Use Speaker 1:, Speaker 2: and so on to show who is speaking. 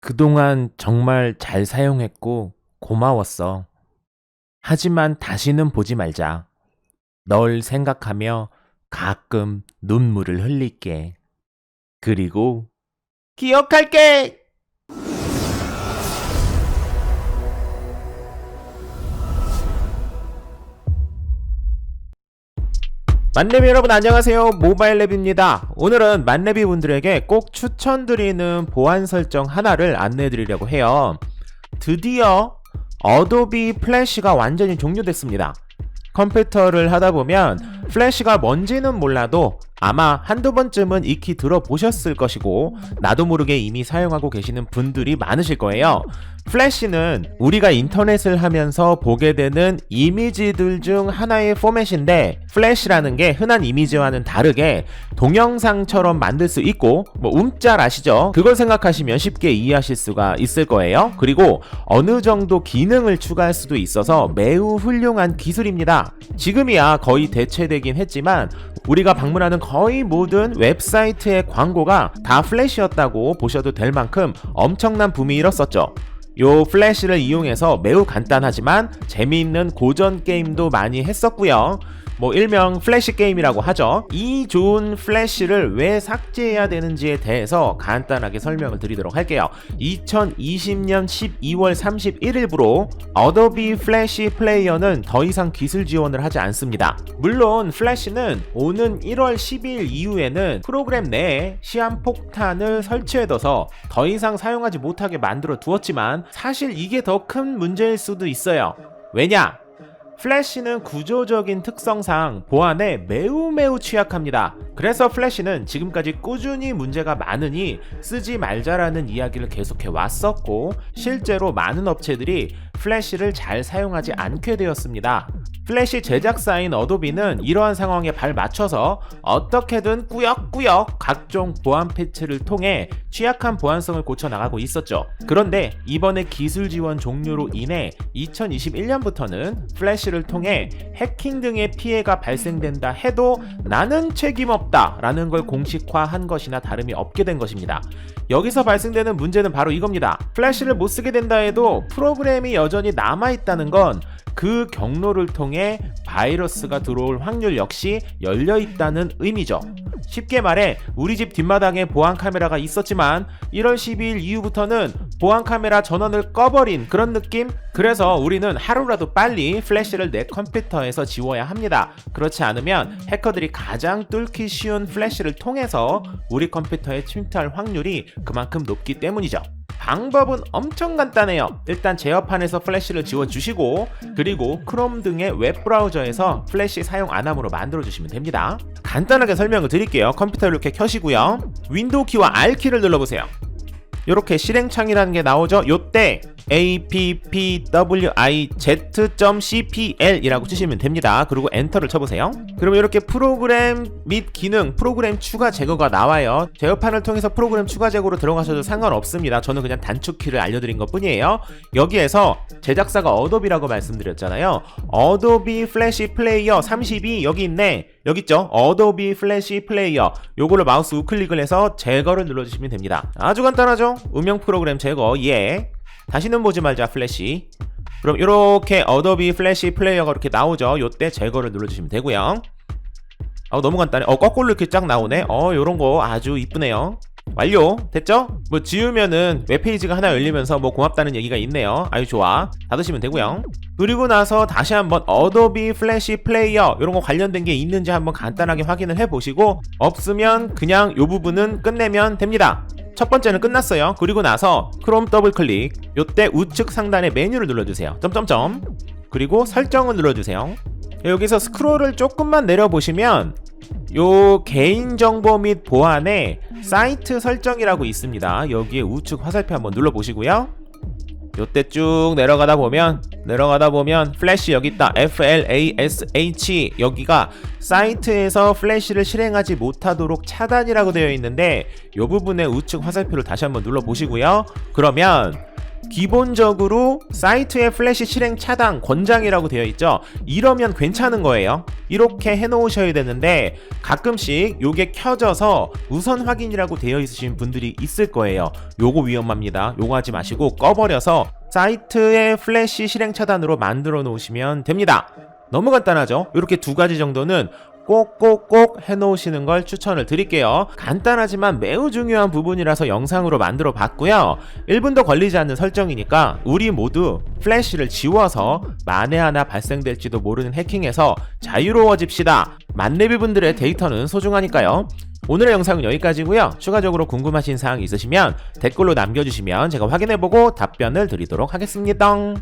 Speaker 1: 그동안 정말 잘 사용했고 고마웠어. 하지만 다시는 보지 말자. 널 생각하며 가끔 눈물을 흘릴게. 그리고 기억할게! 만렙 여러분 안녕하세요. 모바일랩입니다. 오늘은 만렙이 분들에게 꼭 추천드리는 보안 설정 하나를 안내해 드리려고 해요. 드디어 어도비 플래시가 완전히 종료됐습니다. 컴퓨터를 하다 보면 플래시가 뭔지는 몰라도 아마 한두 번쯤은 익히 들어보셨을 것이고 나도 모르게 이미 사용하고 계시는 분들이 많으실 거예요. 플래시는 우리가 인터넷을 하면서 보게 되는 이미지들 중 하나의 포맷인데 플래시라는 게 흔한 이미지와는 다르게 동영상처럼 만들 수 있고 뭐 움짤 아시죠? 그걸 생각하시면 쉽게 이해하실 수가 있을 거예요. 그리고 어느 정도 기능을 추가할 수도 있어서 매우 훌륭한 기술입니다. 지금이야 거의 대체되긴 했지만 우리가 방문하는 거의 모든 웹사이트의 광고가 다 플래시였다고 보셔도 될 만큼 엄청난 붐이 일었었죠. 요 플래시를 이용해서 매우 간단하지만 재미있는 고전 게임도 많이 했었고요. 뭐 일명 플래시 게임이라고 하죠. 이 좋은 플래시를 왜 삭제해야 되는지에 대해서 간단하게 설명을 드리도록 할게요. 2020년 12월 31일부로 어도비 플래시 플레이어는 더 이상 기술 지원을 하지 않습니다. 물론 플래시는 오는 1월 10일 이후에는 프로그램 내에 시한폭탄을 설치해둬서 더 이상 사용하지 못하게 만들어 두었지만 사실 이게 더 큰 문제일 수도 있어요. 왜냐? 플래시는 구조적인 특성상 보안에 매우 매우 취약합니다. 그래서 플래시는 지금까지 꾸준히 문제가 많으니 쓰지 말자라는 이야기를 계속해 왔었고 실제로 많은 업체들이 플래시를 잘 사용하지 않게 되었습니다. 플래시 제작사인 어도비는 이러한 상황에 발 맞춰서 어떻게든 꾸역꾸역 각종 보안 패치를 통해 취약한 보안성을 고쳐 나가고 있었죠. 그런데 이번에 기술 지원 종료로 인해 2021년부터는 플래시를 통해 해킹 등의 피해가 발생된다 해도 나는 책임 없다 라는 걸 공식화한 것이나 다름이 없게 된 것입니다. 여기서 발생되는 문제는 바로 이겁니다. 플래시를 못 쓰게 된다 해도 프로그램이 여전히 남아 있다는 건 그 경로를 통해 바이러스가 들어올 확률 역시 열려 있다는 의미죠. 쉽게 말해 우리 집 뒷마당에 보안 카메라가 있었지만 1월 12일 이후부터는 보안 카메라 전원을 꺼버린 그런 느낌? 그래서 우리는 하루라도 빨리 플래시를 내 컴퓨터에서 지워야 합니다. 그렇지 않으면 해커들이 가장 뚫기 쉬운 플래시를 통해서 우리 컴퓨터에 침투할 확률이 그만큼 높기 때문이죠. 방법은 엄청 간단해요. 일단 제어판에서 플래시를 지워주시고 그리고 크롬 등의 웹 브라우저에서 플래시 사용 안함으로 만들어주시면 됩니다. 간단하게 설명을 드릴게요. 컴퓨터를 이렇게 켜시고요. 윈도우 키와 R 키를 눌러보세요. 이렇게 실행창이라는 게 나오죠. 요때 appwiz.cpl 이라고 치시면 됩니다. 그리고 엔터를 쳐보세요. 그러면 이렇게 프로그램 및 기능, 프로그램 추가 제거가 나와요. 제어판을 통해서 프로그램 추가 제거로 들어가셔도 상관없습니다. 저는 그냥 단축키를 알려드린 것 뿐이에요. 여기에서 제작사가 어도비라고 말씀드렸잖아요. 어도비 플래시 플레이어 32 여기 있네. 여기 있죠? 어도비 플래시 플레이어. 요거를 마우스 우클릭을 해서 제거를 눌러주시면 됩니다. 아주 간단하죠? 음영 프로그램 제거, 예. 다시는 보지 말자 플래시. 그럼 이렇게 어도비 플래시 플레이어가 이렇게 나오죠. 요때 제거를 눌러주시면 되고요. 어 너무 간단해. 어 거꾸로 이렇게 쫙 나오네. 어 요런거 아주 이쁘네요. 완료. 됐죠? 뭐 지우면은 웹페이지가 하나 열리면서 뭐 고맙다는 얘기가 있네요. 아유 좋아. 닫으시면 되고요. 그리고 나서 다시 한번 어도비 플래시 플레이어 이런 거 관련된 게 있는지 한번 간단하게 확인을 해 보시고 없으면 그냥 요 부분은 끝내면 됩니다 첫 번째는 끝났어요. 그리고 나서 크롬 더블 클릭. 요때 우측 상단에 메뉴를 눌러주세요. 점점점. 그리고 설정을 눌러주세요. 여기서 스크롤을 조금만 내려보시면 요 개인정보 및 보안에 사이트 설정이라고 있습니다. 여기에 우측 화살표 한번 눌러보시고요. 요때 쭉 내려가다 보면 내려가다 보면 플래시 여기 있다. FLASH 여기가 사이트에서 플래시를 실행하지 못하도록 차단이라고 되어 있는데 요 부분에 우측 화살표를 다시 한번 눌러 보시고요. 그러면 기본적으로 사이트의 플래시 실행 차단 권장이라고 되어 있죠. 이러면 괜찮은 거예요. 이렇게 해 놓으셔야 되는데 가끔씩 요게 켜져서 우선 확인이라고 되어 있으신 분들이 있을 거예요. 요거 위험합니다. 요거 하지 마시고 꺼버려서 사이트의 플래시 실행 차단으로 만들어 놓으시면 됩니다. 너무 간단하죠? 이렇게 두 가지 정도는 꼭꼭꼭 해놓으시는 걸 추천을 드릴게요. 간단하지만 매우 중요한 부분이라서 영상으로 만들어 봤고요. 1분도 걸리지 않는 설정이니까 우리 모두 플래시를 지워서 만에 하나 발생될지도 모르는 해킹에서 자유로워집시다. 만레비분들의 데이터는 소중하니까요. 오늘의 영상은 여기까지고요. 추가적으로 궁금하신 사항 있으시면 댓글로 남겨주시면 제가 확인해보고 답변을 드리도록 하겠습니다.